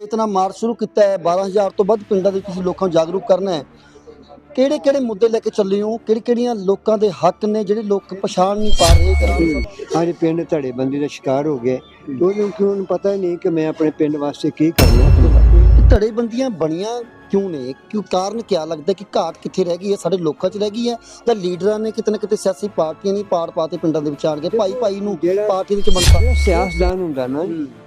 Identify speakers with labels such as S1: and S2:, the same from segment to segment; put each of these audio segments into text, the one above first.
S1: ਇਤਨਾ ਮਾਰਚ ਸ਼ੁਰੂ ਕੀਤਾ ਹੈ 12000 ਤੋਂ ਵੱਧ ਪਿੰਡਾਂ ਦੇ ਤੁਸੀਂ ਲੋਕਾਂ ਨੂੰ ਜਾਗਰੂਕ ਕਰਨਾ ਹੈ। ਕਿਹੜੇ ਕਿਹੜੇ ਮੁੱਦੇ ਲੈ ਕੇ ਚੱਲੇ ਹੋ? ਕਿਹੜੀ ਕਿਹੜੀਆਂ ਲੋਕਾਂ ਦੇ ਹੱਕ ਨੇ ਜਿਹੜੇ ਲੋਕ ਪਛਾਣ ਨਹੀਂ ਪਾ ਰਹੇ? ਗ੍ਰਾਮ
S2: ਅੱਜ ਪਿੰਡ ਧੜੇਬੰਦੀ ਦਾ ਸ਼ਿਕਾਰ ਹੋ ਗਏ ਉਹਨੂੰ ਕਿਉਂ ਉਹਨੂੰ ਪਤਾ ਹੀ ਨਹੀਂ ਕਿ ਮੈਂ ਆਪਣੇ ਪਿੰਡ ਵਾਸਤੇ ਕੀ ਕਰਨਾ।
S1: ਧੜੇਬੰਦੀਆਂ ਬਣੀਆਂ ਕਿਉਂ ਨੇ? ਕਿਉਂ ਕਾਰਨ ਕੀ ਲੱਗਦਾ ਕਿ ਘਾਟ ਕਿੱਥੇ ਰਹਿ ਗਈ ਹੈ? ਸਾਡੇ ਲੋਕਾਂ 'ਚ ਰਹਿ ਗਈ ਹੈ ਜਾਂ ਲੀਡਰਾਂ ਨੇ ਕਿਤੇ ਨਾ ਕਿਤੇ ਸਿਆਸੀ ਪਾਰਟੀਆਂ ਨਹੀਂ ਪਾੜ ਪਾਤੇ ਪਿੰਡਾਂ ਦੇ ਵਿੱਚ ਆਣ ਕੇ ਭਾਈ ਭਾਈ ਨੂੰ ਪਾਰਟੀ ਵਿੱਚ ਬਣਤਾ?
S2: ਜਿਹੜਾ ਸਿਆਸਤਦਾਨ ਹੁੰਦਾ ਨਾ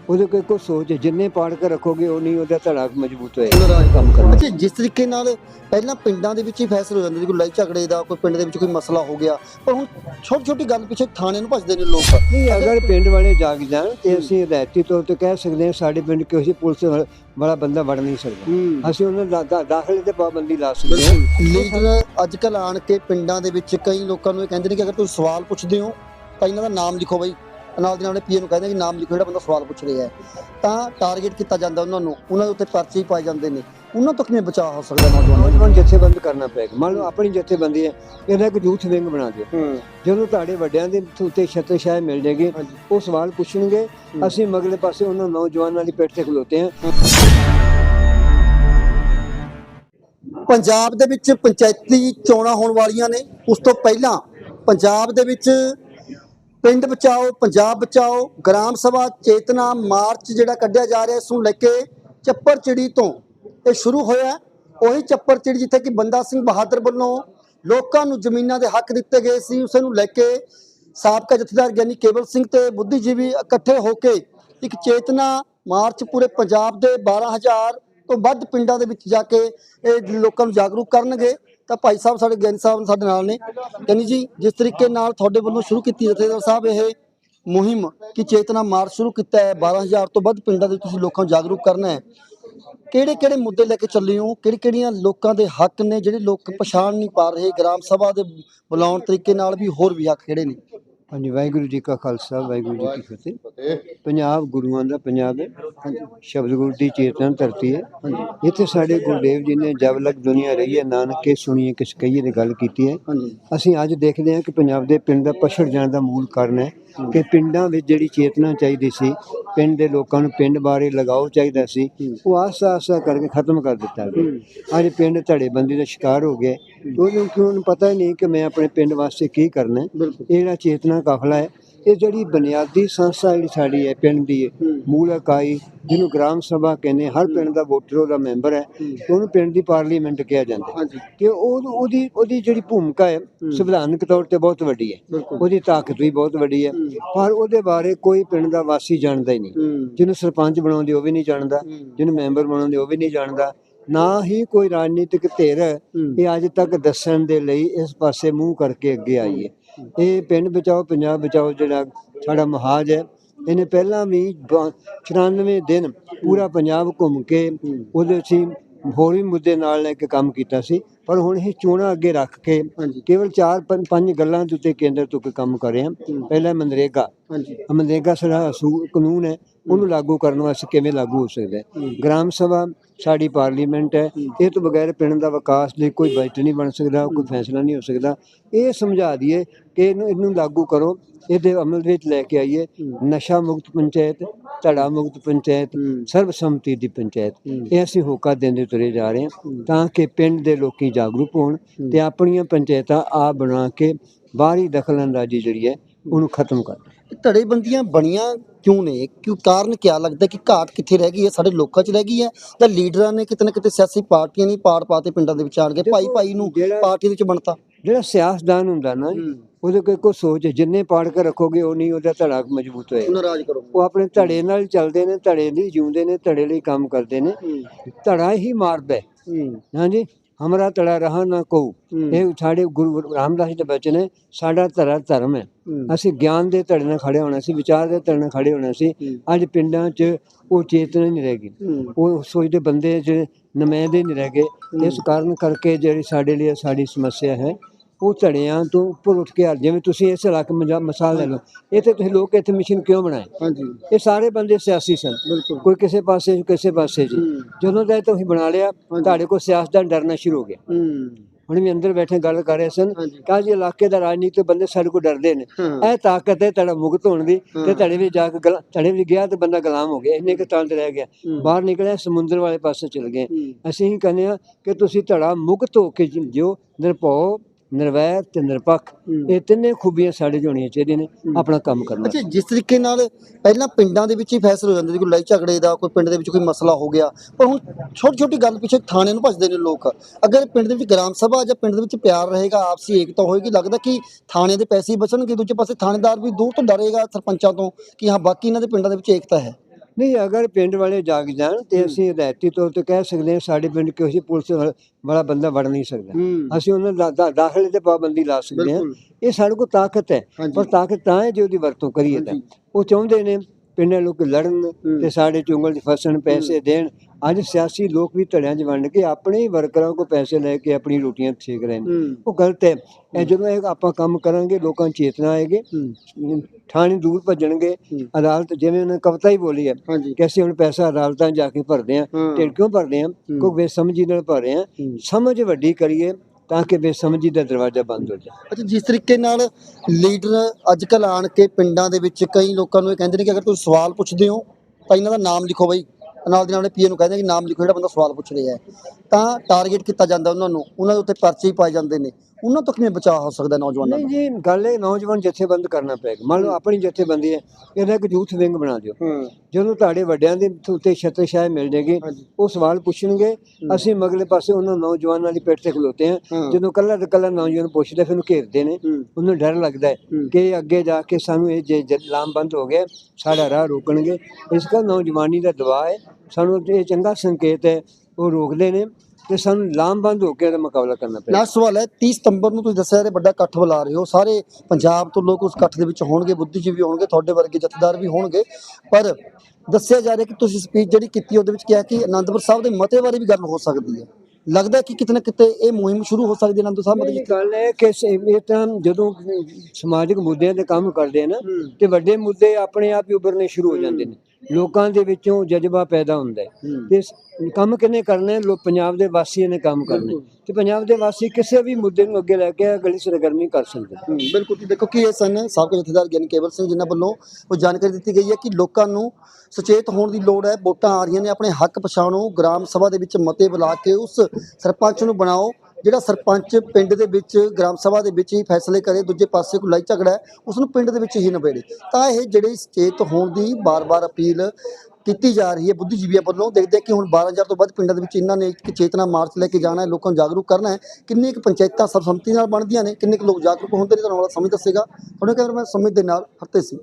S2: ਉਹਦੇ ਕੋਈ ਕੋਈ ਸੋਚ ਜਿੰਨੇ ਪਾੜ ਕੇ ਰੱਖੋਗੇ ਉਹ ਨਹੀਂ ਉਹਦਾ ਧੜਾ ਮਜ਼ਬੂਤ ਹੋਏਗਾ। ਕੰਮ ਕਰਨਾ।
S1: ਅੱਛਾ ਜਿਸ ਤਰੀਕੇ ਨਾਲ ਪਹਿਲਾਂ ਪਿੰਡਾਂ ਦੇ ਵਿੱਚ ਹੀ ਫੈਸਲੇ ਹੋ ਜਾਂਦੇ ਸੀ ਕੋਈ ਲੜਾਈ ਝਗੜੇ ਦਾ ਕੋਈ ਪਿੰਡ ਦੇ ਵਿੱਚ ਕੋਈ ਮਸਲਾ ਹੋ ਗਿਆ। ਪਰ ਹੁਣ ਛੋਟੀ ਛੋਟੀ ਗੱਲ ਪਿੱਛੇ ਥਾਣੇ ਨੂੰ ਭੱਜਦੇ ਨੇ ਲੋਕ।
S2: ਨਹੀਂ ਅਗਰ ਪਿੰਡ ਵਾਲੇ ਜਾਗ ਜਾਣ ਤੇ ਅਸੀਂ ਹਦਾਇਤੀ ਤੌਰ ਤੇ ਕਹਿ ਸਕਦੇ ਹਾਂ ਸਾਡੇ ਪਿੰਡ ਕਿਸੇ ਪੁਲਿਸ ਵਾਲਾ- ਵਾਲਾ ਬੰਦਾ ਵੜ ਨਹੀਂ ਸਕਦਾ। ਅਸੀਂ ਉਹਨਾਂ ਦਾ ਦਾ- ਦਾਖਲੇ ਤੇ ਪਾਬੰਦੀ ਲਾ ਸਕਦੇ ਹਾਂ।
S1: ਲੀਡਰ ਅੱਜ ਕੱਲ ਆਣ ਕੇ ਪਿੰਡਾਂ ਦੇ ਵਿੱਚ ਕਈ ਲੋਕਾਂ ਨੂੰ ਇਹ ਕਹਿੰਦੇ ਨੇ ਕਿ ਅਗਰ ਤੁਸੀਂ ਸਵਾਲ ਪੁੱਛਦੇ ਹੋ ਤਾਂ ਇਹਨਾਂ ਦਾ ਨਾਮ ਲਿਖੋ ਬਈ। ਨਾਲ ਦੀ ਨਾਲ ਪੀਏ ਨੂੰ ਕਹਿੰਦੇ ਕਿ ਨਾਮ ਲਿਖੋ ਜਿਹੜਾ ਬੰਦਾ ਸਵਾਲ ਪੁੱਛ ਰਿਹਾ ਹੈ। ਤਾਂ ਟਾਰਗੇਟ ਕੀਤਾ ਜਾਂਦਾ ਉਹਨਾਂ ਨੂੰ। ਉਹਨਾਂ ਦੇ ਉੱਤੇ ਪਰਚੇ ਹੀ ਪਾਏ ਜਾਂਦੇ ਨੇ। ਉਹਨਾਂ ਤੋਂ ਕਿਵੇਂ ਬਚਾਅ ਹੋ ਸਕਦਾ ਨੌਜਵਾਨਾਂ
S2: ਨੌਜਵਾਨ ਜਥੇਬੰਦ ਕਰਨਾ ਪਏਗਾ। ਮੰਨ ਲਓ ਆਪਣੀ ਜਥੇਬੰਦੀ ਹੈ ਇਹਦਾ ਇੱਕ ਯੂਥ ਵਿੰਗ ਬਣਾ ਦਿਓ।
S1: ਨੂੰ
S2: ਜਦੋਂ ਤੁਹਾਡੇ ਵੱਡਿਆਂ ਦੇ ਉੱਤੇ ਛਤਰ ਛਾਇਆ ਮਿਲ ਜਾਏਗੀ
S1: ਹਾਂਜੀ।
S2: ਉਹ ਸਵਾਲ ਪੁੱਛਣਗੇ। ਅਸੀਂ ਮਗਲੇ ਪਾਸੇ ਉਹਨਾਂ ਨੌਜਵਾਨਾਂ ਦੀ ਪਿੱਠ ਤੇ ਖਲੋਤੇ ਹਾਂ।
S1: ਪੰਜਾਬ ਦੇ ਵਿੱਚ ਪੰਚਾਇਤੀ ਚੋਣਾਂ ਹੋਣ ਵਾਲੀਆਂ ਨੇ। ਉਸ ਤੋਂ ਪਹਿਲਾਂ ਪੰਜਾਬ ਦੇ ਵਿੱਚ ਪਿੰਡ ਬਚਾਓ, ਪੰਜਾਬ ਬਚਾਓ, ਗ੍ਰਾਮ ਸਭਾ ਚੇਤਨਾ ਮਾਰਚ ਜਿਹੜਾ ਕੱਢਿਆ ਜਾ ਰਿਹਾ, ਇਸ ਨੂੰ ਲੈ ਕੇ ਚੱਪਰ ਚਿੜੀ ਤੋਂ ਇਹ ਸ਼ੁਰੂ ਹੋਇਆ। ਉਹੀ ਚੱਪਰ ਚਿੜੀ ਜਿੱਥੇ ਕਿ ਬੰਦਾ ਸਿੰਘ ਬਹਾਦਰ ਵੱਲੋਂ ਲੋਕਾਂ ਨੂੰ ਜ਼ਮੀਨਾਂ ਦੇ ਹੱਕ ਦਿੱਤੇ ਗਏ ਸੀ, ਉਸ ਨੂੰ ਲੈ ਕੇ ਸਾਬਕਾ ਜਥੇਦਾਰ ਗਿਆਨੀ ਕੇਵਲ ਸਿੰਘ ਤੇ ਬੁੱਧੀਜੀਵੀ ਇਕੱਠੇ ਹੋ ਕੇ ਇੱਕ ਚੇਤਨਾ ਮਾਰਚ ਪੂਰੇ ਪੰਜਾਬ ਦੇ 12000 ਤੋਂ ਵੱਧ ਪਿੰਡਾਂ ਦੇ ਵਿੱਚ ਜਾ ਕੇ ਇਹ ਲੋਕਾਂ ਨੂੰ ਜਾਗਰੂਕ ਕਰਨਗੇ, ਤਾਂ ਭਾਈ ਸਾਹਿਬ ਸਾਡੇ ਗਿਆਨੀ ਸਾਹਿਬ ਸਾਡੇ ਨਾਲ ਨੇ। ਗਿਆਨੀ ਜੀ, ਜਿਸ ਤਰੀਕੇ ਨਾਲ ਤੁਹਾਡੇ ਵੱਲੋਂ ਸ਼ੁਰੂ ਕੀਤੀ ਜਥੇਦਾਰ ਸਾਹਿਬ, ਇਹ ਮੁਹਿੰਮ ਕਿ ਚੇਤਨਾ ਮਾਰਚ ਸ਼ੁਰੂ ਕੀਤਾ ਹੈ 12000 ਤੋਂ ਵੱਧ ਪਿੰਡਾਂ ਦੇ ਤੁਸੀਂ ਲੋਕਾਂ ਨੂੰ ਜਾਗਰੂਕ ਕਰਨਾ ਹੈ। ਕਿਹੜੇ ਕਿਹੜੇ ਮੁੱਦੇ ਲੈ ਕੇ ਚੱਲੇ ਹੋ? ਕਿਹੜੇ ਕਿਹੜੀਆਂ ਲੋਕਾਂ ਦੇ ਹੱਕ ਨੇ ਜਿਹੜੇ ਲੋਕ ਪਛਾਣ ਨਹੀਂ ਪਾ ਰਹੇ? ਗ੍ਰਾਮ ਸਭਾ ਦੇ ਬੁਲਾਉਣ ਤਰੀਕੇ ਨਾਲ ਵੀ ਹੋਰ ਵੀ ਹੱਕ ਕਿਹੜੇ ਨੇ?
S2: ਹਾਂਜੀ ਵਾਹਿਗੁਰੂ ਜੀ ਕਾ ਖਾਲਸਾ ਵਾਹਿਗੁਰੂ ਜੀ ਕੀ ਫਤਿਹ। ਪੰਜਾਬ ਗੁਰੂਆਂ ਦਾ ਪੰਜਾਬ ਹੈ। ਸ਼ਬਦ ਗੁਰੂ ਦੀ ਚੇਤਨਾ ਧਰਤੀ ਹੈ। ਇੱਥੇ ਸਾਡੇ ਗੁਰਦੇਵ ਜੀ ਨੇ ਜਬ ਲਗ ਦੁਨੀਆ ਰਹੀ ਹੈ ਨਾਨਕੇ ਸੁਣੀਏ ਕਿਸ ਕਹੀਏ ਦੀ ਗੱਲ ਕੀਤੀ ਹੈ। ਅਸੀਂ ਅੱਜ ਦੇਖਦੇ ਹਾਂ ਕਿ ਪੰਜਾਬ ਦੇ ਪਿੰਡ ਦਾ ਪਛੜ ਜਾਣ ਦਾ ਮੂਲ ਕਾਰਨ ਹੈ ਕਿ ਪਿੰਡਾਂ ਵਿੱਚ ਜਿਹੜੀ ਚੇਤਨਾ ਚਾਹੀਦੀ ਸੀ ਪਿੰਡ ਦੇ ਲੋਕਾਂ ਨੂੰ ਪਿੰਡ ਬਾਰੇ ਲਗਾਓ ਚਾਹੀਦਾ ਸੀ ਉਹ ਆਸਾ ਆਸਾ ਕਰਕੇ ਖਤਮ ਕਰ ਦਿੱਤਾ ਗਿਆ। ਅੱਜ ਪਿੰਡ ਧੜੇਬੰਦੀ ਦਾ ਸ਼ਿਕਾਰ ਹੋ ਗਏ ਉਹਨੂੰ ਕਿਉਂ ਪਤਾ ਹੀ ਨਹੀਂ ਕਿ ਮੈਂ ਆਪਣੇ ਪਿੰਡ ਵਾਸਤੇ ਕੀ ਕਰਨਾ ਇਹ ਜਿਹੜਾ ਚੇਤਨਾ ਕਾਫਲਾ ਹੈ। ਇਹ ਜਿਹੜੀ ਬੁਨਿਆਦੀ ਸੰਸਥਾ ਜਿਹੜੀ ਸਾਡੀ ਹੈ ਪਿੰਡ ਦੀ ਮੂਲ ਇਕਾਈ ਜਿਹਨੂੰ ਗ੍ਰਾਮ ਸਭਾ ਕਹਿੰਦੇ ਹਰ ਪਿੰਡ ਦਾ ਵੋਟਰ ਉਹਦਾ ਮੈਂਬਰ ਹੈ ਉਹਨੂੰ ਪਿੰਡ ਦੀ ਪਾਰਲੀਮੈਂਟ ਕਿਹਾ ਜਾਂਦਾ ਕਿ ਉਹ ਉਹਦੀ ਉਹਦੀ ਜਿਹੜੀ ਭੂਮਿਕਾ ਹੈ ਸੰਵਿਧਾਨਕ ਤੌਰ ਤੇ ਬਹੁਤ ਵੱਡੀ ਹੈ। ਉਹਦੀ ਤਾਕਤ ਵੀ ਬਹੁਤ ਵੱਡੀ ਹੈ। ਪਰ ਉਹਦੇ ਬਾਰੇ ਕੋਈ ਪਿੰਡ ਦਾ ਵਾਸੀ ਜਾਣਦਾ ਹੀ ਨਹੀਂ। ਜਿਹਨੂੰ ਸਰਪੰਚ ਬਣਾਉਂਦੇ ਉਹ ਵੀ ਨਹੀਂ ਜਾਣਦਾ ਜਿਹਨੂੰ ਮੈਂਬਰ ਬਣਾਉਂਦੇ ਉਹ ਵੀ ਨਹੀਂ ਜਾਣਦਾ। ਨਾ ਹੀ ਕੋਈ ਰਾਜਨੀਤਿਕ ਧਿਰ ਇਹ ਅੱਜ ਤੱਕ ਦੱਸਣ ਦੇ ਲਈ ਇਸ ਪਾਸੇ ਮੂੰਹ ਕਰਕੇ ਅੱਗੇ ਆਈ ਹੈ। ਇਹ ਪਿੰਡ ਬਚਾਓ ਪੰਜਾਬ ਬਚਾਓ ਜਿਹੜਾ ਸਾਡਾ ਮਹਾਜ ਹੈ ਇਹਨੇ ਪਹਿਲਾਂ ਵੀ ਬ- 94 ਦਿਨ ਪੂਰਾ ਪੰਜਾਬ ਘੁੰਮ ਕੇ ਉਹਦੇ ਸੀ ਹੋਰ ਵੀ ਮੁੱਦੇ ਨਾਲ ਲੈ ਕੇ ਕੰਮ ਕੀਤਾ ਸੀ ਪਰ ਹੁਣ ਇਹ ਚੋਣਾਂ ਅੱਗੇ ਰੱਖ ਕੇ ਕੇਵਲ 4 ਪੰਜ ਗੱਲਾਂ ਦੇ ਉੱਤੇ ਕੇਂਦਰ ਤੋਂ ਕੰਮ ਕਰ ਰਹੇ। ਹਾਂ। ਪਹਿਲਾ ਮਨਰੇਗਾ।
S1: ਹਾਂਜੀ।
S2: ਮਨਰੇਗਾ ਸਾਡਾ ਕਾਨੂੰਨ ਹੈ ਉਹਨੂੰ ਲਾਗੂ ਕਰਨ ਵਾਸਤੇ ਕਿਵੇਂ ਲਾਗੂ ਹੋ ਸਕਦਾ ਹੈ? ਗ੍ਰਾਮ ਸਭਾ ਸਾਡੀ ਪਾਰਲੀਮੈਂਟ ਹੈ। ਇਹ ਤੋਂ ਬਗੈਰ ਪਿੰਡ ਦਾ ਵਿਕਾਸ ਲਈ ਕੋਈ ਬਜਟ ਨਹੀਂ ਬਣ ਸਕਦਾ ਕੋਈ ਫੈਸਲਾ ਨਹੀਂ ਹੋ ਸਕਦਾ। ਇਹ ਸਮਝਾ ਦਈਏ ਕਿ ਇਹਨੂੰ ਇਹਨੂੰ ਲਾਗੂ ਕਰੋ। ਇਹਦੇ ਅਮਲ ਵਿੱਚ ਲੈ ਕੇ ਆਈਏ। ਨਸ਼ਾ ਮੁਕਤ ਪੰਚਾਇਤ ਧੜਾ ਮੁਕਤ ਪੰਚਾਇਤ ਸਰਬਸੰਮਤੀ ਦੀ ਪੰਚਾਇਤ। ਇਹ ਅਸੀਂ ਹੋਕਾ ਦਿੰਦੇ ਤੁਰੇ ਜਾ ਰਹੇ ਹਾਂ ਤਾਂ ਕਿ ਪਿੰਡ ਦੇ ਲੋਕੀ ਜਾਗਰੂਕ ਹੋਣ ਤੇ ਆਪਣੀਆਂ ਪੰਚਾਇਤਾਂ ਆਪ ਬਣਾ ਕੇ ਬਾਹਰੀ ਦਖਲਅੰਦਾਜ਼ੀ ਜਿਹੜੀ ਹੈ ਉਹਨੂੰ ਖਤਮ ਕਰਨ
S1: ਧੜੇਬੰਦੀਆਂ ਬਣੀਆਂ ਕਿਉਂ ਨੇ? ਕਿਉਂ ਕਾਰਨ ਕੀ ਲੱਗਦਾ ਕਿ ਘਾਟ ਕਿੱਥੇ ਰਹਿ ਗਈ ਹੈ? ਸਾਡੇ ਲੋਕਾਂ 'ਚ ਰਹਿ ਗਈ ਹੈ? ਜਾਂ ਲੀਡਰਾਂ ਨੇ ਕਿਤੇ ਨਾ ਕਿਤੇ ਸਿਆਸੀ ਪਾਰਟੀਆਂ ਨਹੀਂ ਪਾੜ ਪਾਤੇ ਪਿੰਡਾਂ ਦੇ ਵਿੱਚ ਆਣ ਕੇ ਭਾਈ ਭਾਈ ਨੂੰ ਪਾਰਟੀ ਦੇ ਵਿੱਚ ਬਣਤਾ।
S2: ਜਿਹੜਾ ਸਿਆਸਤਦਾਨ ਹੁੰਦਾ ਨਾ ਉਹਦੇ ਕੋਈ ਕੋਈ ਸੋਚ ਜਿੰਨੇ ਪਾੜ ਕੇ ਰੱਖੋਗੇ ਉਹ ਨਹੀਂ ਉਹਦਾ ਧੜਾ ਮਜ਼ਬੂਤ
S1: ਨਾਰਾਜ਼ ਕਰੋ।
S2: ਉਹ ਆਪਣੇ ਧੜੇ ਨਾਲ ਚੱਲਦੇ ਨੇ ਧੜੇ ਲਈ ਜਿਉਂਦੇ ਨੇ ਧੜੇ ਲਈ ਕੰਮ ਕਰਦੇ ਨੇ। ਧੜਾ ਹੀ ਮਾਰਦਾ ਹੂੰ। ਹਾਂਜੀ? ਹਮਰਾ ਧੜਾ ਰਹਾ ਨਾ ਕੋ ਇਹ ਸਾਡੇ ਗੁਰੂ ਰਾਮਦਾਸ ਜੀ ਦੇ ਬਚਨ ਹੈ ਸਾਡਾ ਧੜਾ ਧਰਮ ਹੈ ਅਸੀਂ ਗਿਆਨ ਦੇ ਧੜੇ ਨਾਲ ਖੜੇ ਹੋਣਾ ਸੀ ਵਿਚਾਰ ਦੇ ਧੜੇ ਨਾਲ ਖੜੇ ਹੋਣਾ ਸੀ ਅੱਜ ਪਿੰਡਾਂ 'ਚ ਉਹ ਚੇਤਨਾ ਨਹੀਂ ਰਹਿ ਗਈ ਉਹ ਸੋਚਦੇ ਬੰਦੇ ਜਿਹੜੇ ਨੁਮਾਇੰਦੇ ਨਹੀਂ ਰਹਿ ਗਏ ਇਸ ਕਾਰਨ ਕਰਕੇ ਜਿਹੜੀ ਸਾਡੇ ਲਈ ਸਾਡੀ ਸਮੱਸਿਆ ਹੈ ਉਹ ਧੜਿਆਂ ਤੋਂ ਉੱਪਰ ਉੱਠ ਕੇ ਆ ਜਿਵੇਂ ਤੁਸੀਂ ਇਸ ਇਲਾਕੇ ਮਜਾ ਮਿਸਾਲ ਲੈ ਲਓ। ਇੱਥੇ ਤੁਸੀਂ ਲੋਕ ਇੱਥੇ ਮਿਸ਼ਨ ਕਿਉਂ ਬਣਾਏ?
S1: ਹਾਂਜੀ।
S2: ਇਹ ਸਾਰੇ ਬੰਦੇ ਸਿਆਸੀ ਸਨ। ਕੋਈ ਕਿਸੇ ਪਾਸੇ ਕਿਸੇ ਪਾਸੇ ਜੀ। ਜਦੋਂ ਦਾ ਇਹ ਤੁਸੀਂ ਬਣਾ ਲਿਆ ਤੁਹਾਡੇ ਕੋਲ ਸਿਆਸਤਦਾਨ ਡਰਨਾ ਸ਼ੁਰੂ ਹੋ ਗਿਆ। ਹੁਣ ਵੀ ਅੰਦਰ ਬੈਠੇ ਗੱਲ ਕਰ ਰਹੇ ਸਨ। ਕਿ ਅੱਜ ਇਲਾਕੇ ਦਾ ਰਾਜਨੀਤਿਕ ਬੰਦੇ ਸਾਡੇ ਕੋਲ ਡਰਦੇ ਨੇ। ਇਹ ਤਾਕਤ ਹੈ ਤੁਹਾਡਾ ਮੁਕਤ ਹੋਣ ਦੀ। ਤੇ ਤੁਹਾਡੇ ਵੀ ਜਾ ਕੇ ਗਲਾ- ਤੁਹਾਡੇ ਵੀ ਗਿਆ ਤੇ ਬੰਦਾ ਗੁਲਾਮ ਹੋ ਗਿਆ। ਇੰਨੇ ਕੁ ਤੰਦ ਰਹਿ ਗਿਆ। ਬਾਹਰ ਨਿਕਲਿਆ ਸਮੁੰਦਰ ਵਾਲੇ ਪਾਸੇ ਚਲ ਗਏ। ਅਸੀਂ ਹੀ ਕਹਿੰਦੇ ਆ ਕਿ ਤੁਸੀਂ ਧੜਾ ਮੁਕਤ ਹੋ ਕੇ ਜੀ- ਜਿਓ ਨਿਰਭਉ ਨਿਰਵੈਰ ਤੇ ਨਿਰਪੱਖ। ਇਹ ਤਿੰਨੇ ਖੂਬੀਆਂ ਸਾਡੇ 'ਚ ਹੋਣੀਆਂ ਚਾਹੀਦੀਆਂ ਨੇ ਆਪਣਾ ਕੰਮ ਕਰਨਾ
S1: ਅੱਛਾ ਜਿਸ ਤਰੀਕੇ ਨਾਲ ਪਹਿਲਾਂ ਪਿੰਡਾਂ ਦੇ ਵਿੱਚ ਹੀ ਫੈਸਲੇ ਹੋ ਜਾਂਦੇ ਸੀ ਕੋਈ ਲੜਾਈ ਝਗੜੇ ਦਾ ਕੋਈ ਪਿੰਡ ਦੇ ਵਿੱਚ ਕੋਈ ਮਸਲਾ ਹੋ ਗਿਆ ਪਰ ਹੁਣ ਛੋਟੀ ਛੋਟੀ ਗੱਲ ਪਿੱਛੇ ਥਾਣੇ ਨੂੰ ਭੱਜਦੇ ਨੇ ਲੋਕ। ਅਗਰ ਪਿੰਡ ਦੇ ਵਿੱਚ ਗ੍ਰਾਮ ਸਭਾ ਜਾਂ ਪਿੰਡ ਦੇ ਵਿੱਚ ਪਿਆਰ ਰਹੇਗਾ ਆਪਸੀ ਏਕਤਾ ਹੋਏਗੀ ਲੱਗਦਾ ਕਿ ਥਾਣੇ ਦੇ ਪੈਸੇ ਹੀ ਬਚਣਗੇ ਦੂਜੇ ਪਾਸੇ ਥਾਣੇਦਾਰ ਵੀ ਦੂਰ ਤੋਂ ਡਰੇਗਾ ਸਰਪੰਚਾਂ ਤੋਂ ਕਿ ਹਾਂ ਬਾਕੀ ਇਹਨਾਂ ਦੇ ਪਿੰਡਾਂ ਦੇ ਵਿੱਚ ਏਕਤਾ ਹੈ।
S2: ਨਹੀਂ ਅਗਰ ਪਿੰਡ ਵਾਲੇ ਜਾਗ ਜਾਣ ਤੇ ਅਸੀਂ ਹਦਾਇਤੀ ਤੌਰ ਤੇ ਕਹਿ ਸਕਦੇ ਹਾਂ ਸਾਡੇ ਪਿੰਡ ਕਿਉਂ ਸੀ ਪੁਲਿਸ ਵਾਲਾ ਬੰਦਾ ਵੜ ਨਹੀਂ ਸਕਦਾ ਅਸੀਂ ਉਹਨਾਂ ਦਾ ਦਾ- ਦਾਖਲੇ ਤੇ ਪਾਬੰਦੀ ਲਾ ਸਕਦੇ ਹਾਂ
S1: ਬਿਲਕੁਲ।
S2: ਇਹ ਸਾਡੇ ਕੋਲ ਤਾਕਤ ਹੈ
S1: ਹਾਂਜੀ।
S2: ਪਰ ਤਾਕਤ ਤਾਂ ਹੈ ਜੇ ਉਹਦੀ ਵਰਤੋਂ ਕਰੀਏ ਤਾਂ। ਉਹ ਚਾਹੁੰਦੇ ਨੇ ਪਿੰਡਾਂ ਲੋਕ ਲੜਨ ਤੇ ਸਾਡੇ ਚੁੰਗਲ 'ਚ ਫਸਣ ਪੈਸੇ ਦੇਣ। ਅੱਜ ਸਿਆਸੀ ਲੋਕ ਵੀ ਧੜਿਆਂ 'ਚ ਵੰਡ ਕੇ ਆਪਣੇ ਹੀ ਵਰਕਰਾਂ ਕੋਲ ਪੈਸੇ ਲੈ ਕੇ ਆਪਣੀ ਰੋਟੀਆਂ ਛੇਕ ਰਹੇ ਨੇ। ਉਹ ਗਲਤ ਹੈ। ਇਹ ਜਦੋਂ ਇਹ ਆਪਾਂ ਕੰਮ ਕਰਾਂਗੇ ਲੋਕਾਂ 'ਚ ਚੇਤਨਾ ਆਏਗੀ। ਥਾਣੇ ਦੂਰ ਭੱਜਣਗੇ। ਅਦਾਲਤ ਜਿਵੇਂ ਉਹਨੇ ਕਵਿਤਾ ਹੀ ਬੋਲੀ ਹੈ ਕਿ ਅਸੀਂ ਹੁਣ ਪੈਸਾ ਅਦਾਲਤਾਂ ਜਾ ਕੇ ਭਰਦੇ ਆ। ਤੇ ਕਿਉਂ ਭਰਦੇ ਆ ਕੋਈ ਬੇਸਮਝੀ ਨਾਲ ਭਰ ਰਹੇ ਆ। ਸਮਝ ਵੱਡੀ ਕਰੀਏ ਤਾਂ ਕਿ ਬੇਸਮਝੀ ਦਾ ਦਰਵਾਜ਼ਾ ਬੰਦ ਹੋ ਜਾਵੇ
S1: ਅੱਛਾ, ਜਿਸ ਤਰੀਕੇ ਨਾਲ ਲੀਡਰ ਅੱਜ ਕੱਲ ਆਣ ਕੇ ਪਿੰਡਾਂ ਦੇ ਵਿੱਚ ਕਈ ਲੋਕਾਂ ਨੂੰ ਇਹ ਕਹਿੰਦੇ ਨੇ ਕਿ ਅਗਰ ਤੁਸੀਂ ਸਵਾਲ ਪੁੱਛਦੇ ਹੋ ਤਾਂ ਇਹਨਾਂ ਦਾ ਨਾਮ ਲਿਖੋ ਬਈ। ਨਾਲ ਦੀ ਨਾਲ ਪੀਏ ਨੂੰ ਕਹਿੰਦੇ ਕਿ ਨਾਮ ਲਿਖੋ ਜਿਹੜਾ ਬੰਦਾ ਸਵਾਲ ਪੁੱਛ ਰਿਹਾ ਹੈ। ਤਾਂ ਟਾਰਗੇਟ ਕੀਤਾ ਜਾਂਦਾ ਉਹਨਾਂ ਨੂੰ ਉਹਨਾਂ ਦੇ ਉੱਤੇ ਪਰਚੇ ਹੀ ਪਾਏ ਜਾਂਦੇ ਨੇ। ਉਹਨਾਂ ਤੋਂ ਕਿਵੇਂ ਬਚਾਅ ਹੋ ਸਕਦਾ ਨੌਜਵਾਨਾਂ
S2: ਨਹੀਂ
S1: ਦਾ?
S2: ਜੀ ਗੱਲ ਇਹ ਨੌਜਵਾਨ ਜਥੇਬੰਦ ਕਰਨਾ ਪਏਗਾ ਮੰਨ ਲਓ ਆਪਣੀ ਜਥੇਬੰਦੀ ਹੈ ਇਹਦਾ ਇੱਕ ਯੂਥ ਵਿੰਗ ਬਣਾ ਦਿਓ। ਜਦੋਂ ਤੁਹਾਡੇ ਵੱਡਿਆਂ ਦੇ ਉੱਤੇ ਛਤਰਛਾਇਆ ਮਿਲ ਜਾਏਗੀ। ਉਹ ਸਵਾਲ ਪੁੱਛਣਗੇ। ਅਸੀਂ ਮਗਲੇ ਪਾਸੇ ਉਹਨਾਂ ਨੌਜਵਾਨਾਂ ਦੀ ਪਿੱਠ ਤੇ ਖਲੋਤੇ
S1: ਹਾਂ।
S2: ਹਾਂ। ਜਦੋਂ ਕੱਲਾ ਤੇ ਕੱਲਾ ਨੌਜਵਾਨ ਪੁੱਛਦੇ ਫਿਰ ਉਹਨੂੰ ਘੇਰਦੇ ਨੇ। ਉਹਨੂੰ ਡਰ ਲੱਗਦਾ ਹੈ। ਕਿ ਅੱਗੇ ਜਾ ਕੇ ਸਾਨੂੰ ਇਹ ਜੇ ਲਾਮਬੰਦ ਹੋ ਗਿਆ ਸਾਡਾ ਰਾਹ ਰੋਕਣਗੇ। ਇਸ ਕਰਕੇ ਨੌਜਵਾਨੀ ਦਾ ਦਬਾਅ ਹੈ। ਸਾਨੂੰ ਇਹ ਚੰਗਾ ਸੰਕੇਤ ਹੈ ਉਹ ਰੋਕਦੇ ਨੇ ਤੇ ਸਾਨੂੰ ਲਾਮਬੰਦ ਹੋ ਕੇ ਇਹਦਾ ਮੁਕਾਬਲਾ ਕਰਨਾ ਪਏਗਾ।
S1: ਲਾਸਟ ਸਵਾਲ ਹੈ 30 ਸਤੰਬਰ ਨੂੰ ਤੁਸੀਂ ਦੱਸਿਆ ਇਹ ਵੱਡਾ ਇਕੱਠ ਬੁਲਾ ਰਹੇ ਹੋ। ਸਾਰੇ ਪੰਜਾਬ ਤੋਂ ਲੋਕ ਉਸ ਇਕੱਠ ਦੇ ਵਿੱਚ ਹੋਣਗੇ ਬੁੱਧੀਜੀਵੀ ਹੋਣਗੇ ਤੁਹਾਡੇ ਵਰਗੇ ਜਥੇਦਾਰ ਵੀ ਹੋਣਗੇ। ਪਰ ਦੱਸਿਆ ਜਾ ਰਿਹਾ ਕਿ ਤੁਸੀਂ ਸਪੀਚ ਜਿਹੜੀ ਕੀਤੀ ਉਹਦੇ ਵਿੱਚ ਕਿਹਾ ਕਿ ਅਨੰਦਪੁਰ ਸਾਹਿਬ ਦੇ ਮਤੇ ਬਾਰੇ ਵੀ ਗੱਲ ਹੋ ਸਕਦੀ ਹੈ। ਲੱਗਦਾ ਕਿ ਕਿਤੇ ਨਾ ਕਿਤੇ ਇਹ ਮੁਹਿੰਮ ਸ਼ੁਰੂ ਹੋ ਸਕਦੀ ਹੈ ਅਨੰਦਪੁਰ ਸਾਹਿਬ ਮਤੇ
S2: ਗੱਲ ਹੈ ਕਿ ਇਹ ਤਾਂ ਜਦੋਂ ਸਮਾਜਿਕ ਮੁੱਦਿਆਂ ਤੇ ਕੰਮ ਕਰਦੇ ਆ ਨਾ ਤੇ ਵੱਡੇ ਮੁੱਦੇ ਆਪਣੇ ਆਪ ਹੀ ਉੱਭਰਨੇ ਸ਼ੁਰੂ ਹੋ ਜਾਂਦੇ ਨੇ। ਲੋਕਾਂ ਦੇ ਵਿੱਚੋਂ ਜਜ਼ਬਾ ਪੈਦਾ ਹੁੰਦਾ ਹੈ। ਤੇ ਕੰਮ ਕਿੰਨੇ ਕਰਨਾ ਲੋ ਪੰਜਾਬ ਦੇ ਵਾਸੀਆਂ ਨੇ ਕੰਮ ਕਰਨਾ। ਤੇ ਪੰਜਾਬ ਦੇ ਵਾਸੀ ਕਿਸੇ ਵੀ ਮੁੱਦੇ ਨੂੰ ਅੱਗੇ ਲੈ ਕੇ ਅਗਲੀ ਸਰਗਰਮੀ ਕਰ ਸਕਦੇ
S1: ਬਿਲਕੁਲ ਜੀ। ਦੇਖੋ ਕਿ ਇਹ ਸਨ ਸਾਬਕਾ ਜਥੇਦਾਰ ਗਿਆਨੀ ਕੇਵਲ ਸਿੰਘ ਜਿਨ੍ਹਾਂ ਵੱਲੋਂ ਉਹ ਜਾਣਕਾਰੀ ਦਿੱਤੀ ਗਈ ਹੈ ਕਿ ਲੋਕਾਂ ਨੂੰ ਸੁਚੇਤ ਹੋਣ ਦੀ ਲੋੜ ਹੈ। ਵੋਟਾਂ ਆ ਰਹੀਆਂ ਨੇ। ਆਪਣੇ ਹੱਕ ਪਛਾਣੋ। ਗ੍ਰਾਮ ਸਭਾ ਦੇ ਵਿੱਚ ਮਤੇ ਬੁਲਾ ਕੇ ਉਸ ਸਰਪੰਚ ਨੂੰ ਬਣਾਓ। ਜਿਹੜਾ ਸਰਪੰਚ ਪਿੰਡ ਦੇ ਵਿੱਚ, ਗ੍ਰਾਮ ਸਭਾ ਦੇ ਵਿੱਚ ਹੀ ਫੈਸਲੇ ਕਰੇ, ਦੂਜੇ ਪਾਸੇ ਕੋਈ ਲੜਾਈ ਝਗੜਾ ਹੈ ਉਸ ਨੂੰ ਪਿੰਡ ਦੇ ਵਿੱਚ ਹੀ ਨਿਬੇੜੇ ਤਾਂ ਇਹ ਜਿਹੜੇ ਸੁਚੇਤ ਹੋਣ ਦੀ ਬਾਰ-ਬਾਰ ਅਪੀਲ ਕੀਤੀ ਜਾ ਰਹੀ ਹੈ ਬੁੱਧੀਜੀਵੀਆਂ ਵੱਲੋਂ, ਦੇਖਦੇ ਕਿ ਹੁਣ 12000 ਤੋਂ ਵੱਧ ਪਿੰਡਾਂ ਦੇ ਵਿੱਚ ਇਹਨਾਂ ਨੇ ਇੱਕ ਚੇਤਨਾ ਮਾਰਚ ਲੈ ਕੇ ਜਾਣਾ ਹੈ, ਲੋਕਾਂ ਨੂੰ ਜਾਗਰੂਕ ਕਰਨਾ ਹੈ। ਕਿੰਨੇ ਕੁ ਪੰਚਾਇਤਾਂ ਸਰਬਸੰਮਤੀ ਨਾਲ ਬਣਦੀਆਂ ਨੇ, ਕਿੰਨੇ ਕੁ ਲੋਕ ਜਾਗਰੂਕ ਹੁੰਦੇ ਨੇ, ਤੁਹਾਨੂੰ ਵਾਲਾ ਸਮਝ ਦੱਸੇਗਾ। ਤੁਹਾਡੇ ਕੈਮਰਾਮੈਨ ਸਮਝ ਦੇ ਨਾਲ ਹਰਤੇ ਸਿੰਘ।